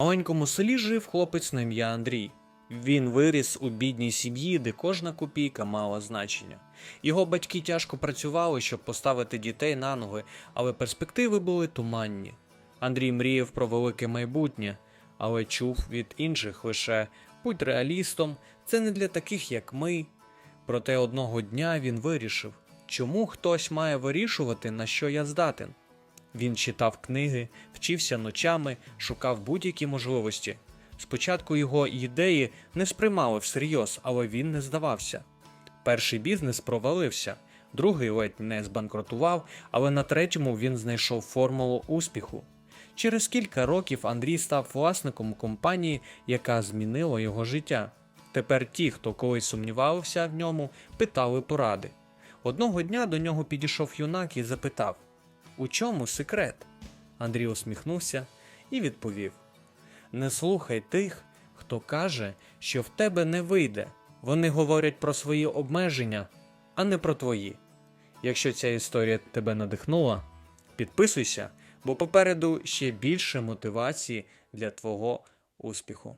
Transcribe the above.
Маленькому селі жив хлопець на ім'я Андрій. Він виріс у бідній сім'ї, де кожна копійка мала значення. Його батьки тяжко працювали, щоб поставити дітей на ноги, але перспективи були туманні. Андрій мріяв про велике майбутнє, але чув від інших лише будь реалістом, це не для таких, як ми. Проте одного дня він вирішив, чому хтось має вирішувати, на що я здатен. Він читав книги, вчився ночами, шукав будь-які можливості. Спочатку його ідеї не сприймали всерйоз, але він не здавався. Перший бізнес провалився, другий ледь не збанкрутував, але на третьому він знайшов формулу успіху. Через кілька років Андрій став власником компанії, яка змінила його життя. Тепер ті, хто колись сумнівався в ньому, питали поради. Одного дня до нього підійшов юнак і запитав: У чому секрет? Андрій усміхнувся і відповів: Не слухай тих, хто каже, що в тебе не вийде. Вони говорять про свої обмеження, а не про твої. Якщо ця історія тебе надихнула, підписуйся, бо попереду ще більше мотивації для твого успіху.